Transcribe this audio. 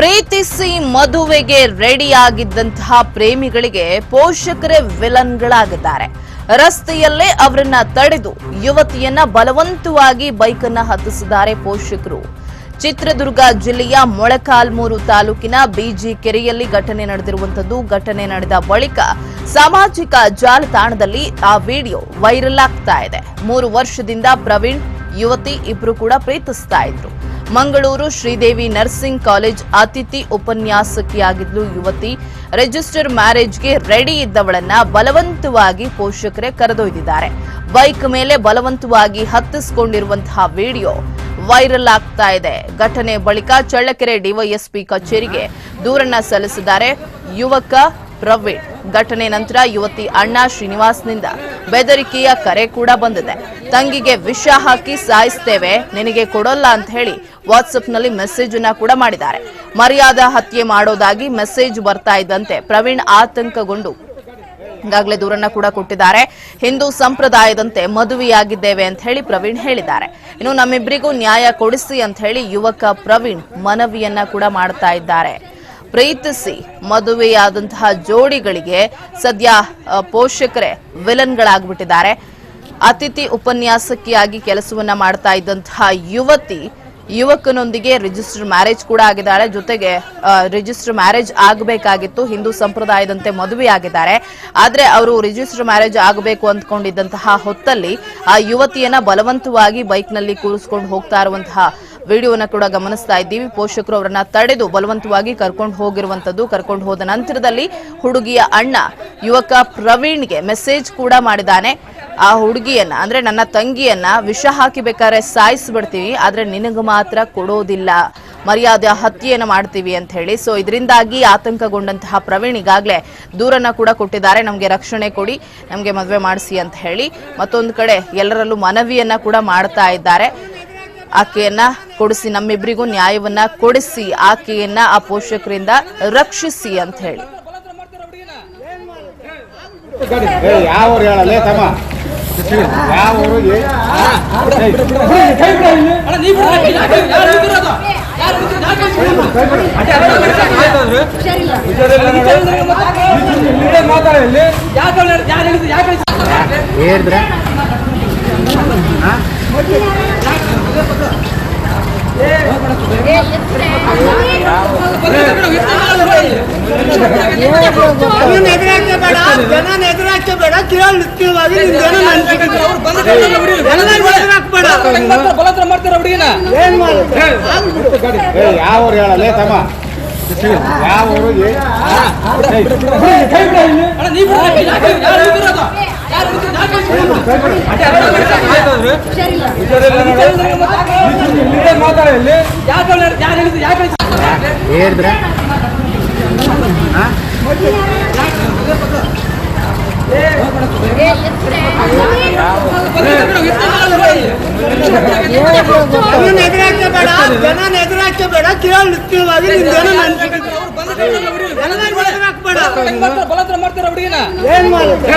ಪ್ರೀತಿಸಿ ಮದುವೆಗೆ ರೆಡಿಯಾಗಿದ್ದಂತಹ ಪ್ರೇಮಿಗಳಿಗೆ ಪೋಷಕರೇ ವಿಲನ್ಗಳಾಗಿದ್ದಾರೆ. ರಸ್ತೆಯಲ್ಲೇ ಅವರನ್ನ ತಡೆದು ಯುವತಿಯನ್ನ ಬಲವಂತವಾಗಿ ಬೈಕನ್ನ ಹತ್ತಿಸಿದ್ದಾರೆ ಪೋಷಕರು. ಚಿತ್ರದುರ್ಗ ಜಿಲ್ಲೆಯ ಮೊಳಕಾಲ್ಮೂರು ತಾಲೂಕಿನ ಬಿಜಿ ಕೆರೆಯಲ್ಲಿ ಘಟನೆ ನಡೆದಿರುವಂತದ್ದು ಘಟನೆ ನಡೆದ ಬಳಿಕ ಸಾಮಾಜಿಕ ಜಾಲತಾಣದಲ್ಲಿ ಆ ವಿಡಿಯೋ ವೈರಲ್ ಆಗ್ತಾ ಇದೆ. ಮೂರು ವರ್ಷದಿಂದ ಪ್ರವೀಣ್, ಯುವತಿ ಇಬ್ರು ಕೂಡ ಪ್ರೀತಿಸ್ತಾ ಇದ್ರು. ಮಂಗಳೂರು ಶ್ರೀದೇವಿ ನರ್ಸಿಂಗ್ ಕಾಲೇಜ್ ಅತಿಥಿ ಉಪನ್ಯಾಸಕಿಯಾಗಿದ್ದು ಯುವತಿ. ರಿಜಿಸ್ಟರ್ ಮ್ಯಾರೇಜ್ಗೆ ರೆಡಿ ಇದ್ದವಳನ್ನ ಬಲವಂತವಾಗಿ ಪೋಷಕರೇ ಕರೆದೊಯ್ದಿದ್ದಾರೆ. ಬೈಕ್ ಮೇಲೆ ಬಲವಂತವಾಗಿ ಹತ್ತಿಸಿಕೊಂಡಿರುವಂತಹ ವಿಡಿಯೋ ವೈರಲ್ ಆಗ್ತಾ ಇದೆ. ಘಟನೆ ಬಳಿಕ ಚಳ್ಳಕೆರೆ ಡಿವೈಎಸ್ಪಿ ಕಚೇರಿಗೆ ದೂರನ್ನ ಸಲ್ಲಿಸಿದ್ದಾರೆ. ಯುವಕ ಪ್ರವೀಣ್ ಘಟನೆ ನಂತರ ಯುವತಿ ಅಣ್ಣ ಶ್ರೀನಿವಾಸ್ನಿಂದ ಬೆದರಿಕೆಯ ಕರೆ ಕೂಡ ಬಂದಿದೆ. ತಂಗಿಗೆ ವಿಷ ಹಾಕಿ ಸಾಯಿಸ್ತೇವೆ, ನಿನಗೆ ಕೊಡೋಲ್ಲ ಅಂತ ಹೇಳಿ ವಾಟ್ಸಪ್ನಲ್ಲಿ ಮೆಸೇಜ್ ಅನ್ನ ಕೂಡ ಮಾಡಿದ್ದಾರೆ. ಮರ್ಯಾದಾ ಹತ್ಯೆ ಮಾಡೋದಾಗಿ ಮೆಸೇಜ್ ಬರ್ತಾ ಇದ್ದಂತೆ ಪ್ರವೀಣ್ ಆತಂಕಗೊಂಡು ಈಗಾಗಲೇ ದೂರನ್ನ ಕೂಡ ಕೊಟ್ಟಿದ್ದಾರೆ. ಹಿಂದೂ ಸಂಪ್ರದಾಯದಂತೆ ಮದುವೆಯಾಗಿದ್ದೇವೆ ಅಂತ ಹೇಳಿ ಪ್ರವೀಣ್ ಹೇಳಿದ್ದಾರೆ. ಇನ್ನು ನಮ್ಮಿಬ್ಬರಿಗೂ ನ್ಯಾಯ ಕೊಡಿಸಿ ಅಂತ ಹೇಳಿ ಯುವಕ ಪ್ರವೀಣ್ ಮನವಿಯನ್ನ ಕೂಡ ಮಾಡ್ತಾ ಇದ್ದಾರೆ. ಪ್ರೀತಿಸಿ ಮದುವೆಯಾದಂತಹ ಜೋಡಿಗಳಿಗೆ ಸದ್ಯ ಪೋಷಕರೇ ವಿಲನ್ಗಳಾಗ್ಬಿಟ್ಟಿದ್ದಾರೆ. ಅತಿಥಿ ಉಪನ್ಯಾಸಕಿಯಾಗಿ ಕೆಲಸವನ್ನ ಮಾಡ್ತಾ ಇದ್ದಂತಹ ಯುವತಿ, ಯುವಕನೊಂದಿಗೆ ರಿಜಿಸ್ಟರ್ ಮ್ಯಾರೇಜ್ ಕೂಡ ಆಗಿದ್ದಾಳೆ. ಜೊತೆಗೆ ರಿಜಿಸ್ಟರ್ ಮ್ಯಾರೇಜ್ ಆಗಬೇಕಾಗಿತ್ತು. ಹಿಂದೂ ಸಂಪ್ರದಾಯದಂತೆ ಮದುವೆ ಆಗಿದ್ದಾರೆ ಆದ್ರೆ ಅವರು ರಿಜಿಸ್ಟರ್ ಮ್ಯಾರೇಜ್ ಆಗಬೇಕು ಅಂದ್ಕೊಂಡಿದ್ದಂತಹ ಹೊತ್ತಲ್ಲಿ ಆ ಯುವತಿಯನ್ನ ಬಲವಂತವಾಗಿ ಬೈಕ್ನಲ್ಲಿ ಕೂರಿಸ್ಕೊಂಡು ಹೋಗ್ತಾ ಇರುವಂತಹ ವಿಡಿಯೋನ ಕೂಡ ಗಮನಿಸ್ತಾ ಇದ್ದೀವಿ. ಪೋಷಕರು ಅವರನ್ನ ತಡೆದು ಬಲವಂತವಾಗಿ ಕರ್ಕೊಂಡು ಹೋಗಿರುವಂತದ್ದು ಕರ್ಕೊಂಡು ಹೋದ ನಂತರದಲ್ಲಿ ಹುಡುಗಿಯ ಅಣ್ಣ ಯುವಕ ಪ್ರವೀಣ್ಗೆ ಮೆಸೇಜ್ ಕೂಡ ಮಾಡಿದ್ದಾನೆ. ಆ ಹುಡುಗಿಯನ್ನ, ಅಂದ್ರೆ ನನ್ನ ತಂಗಿಯನ್ನ ವಿಷ ಹಾಕಿ ಬೇಕಾದ್ರೆ ಸಾಯಿಸ್ಬಿಡ್ತೀವಿ, ಆದ್ರೆ ನಿನಗೆ ಮಾತ್ರ ಕೊಡೋದಿಲ್ಲ. ಮರ್ಯಾದೆ ಹತ್ಯೆಯನ್ನು ಮಾಡ್ತೀವಿ ಅಂತ ಹೇಳಿ. ಸೊ ಇದರಿಂದಾಗಿ ಆತಂಕಗೊಂಡಂತಹ ಪ್ರವೀಣ್ ಈಗಾಗಲೇ ದೂರನ್ನ ಕೂಡ ಕೊಟ್ಟಿದ್ದಾರೆ. ನಮಗೆ ರಕ್ಷಣೆ ಕೊಡಿ, ನಮಗೆ ಮದುವೆ ಮಾಡಿಸಿ ಅಂತ ಹೇಳಿ. ಮತ್ತೊಂದು ಕಡೆ ಎಲ್ಲರಲ್ಲೂ ಮನವಿಯನ್ನ ಕೂಡ ಮಾಡ್ತಾ ಇದ್ದಾರೆ. ಆಕೆಯನ್ನ ಕೊಡಿಸಿ ನಮ್ಮಿಬ್ಬರಿಗೂ ನ್ಯಾಯವನ್ನ ಕೊಡಿಸಿ ಆಕೆಯನ್ನ ಆ ಪೋಷಕರಿಂದ ರಕ್ಷಿಸಿ ಅಂತ ಹೇಳಿ. ಏ ಹೆಂಗ್ ಮಾಡ್ತಾರೆ? ಹುಡುಗಿನ. ಯಾವ ಹೇಳಲ್ಲ? ತಮ್ಮ. ಯಾವ? ಹೇಳಿದ್ರೆ? ಜನ ಎದುರಾಕೆ ಬೇಡ ಹೆಂಗ್ ಮಾಡ್ತಾರೆ? ಹುಡುಗಿನ ಏನ್ ಮಾಡ್ತಾರೆ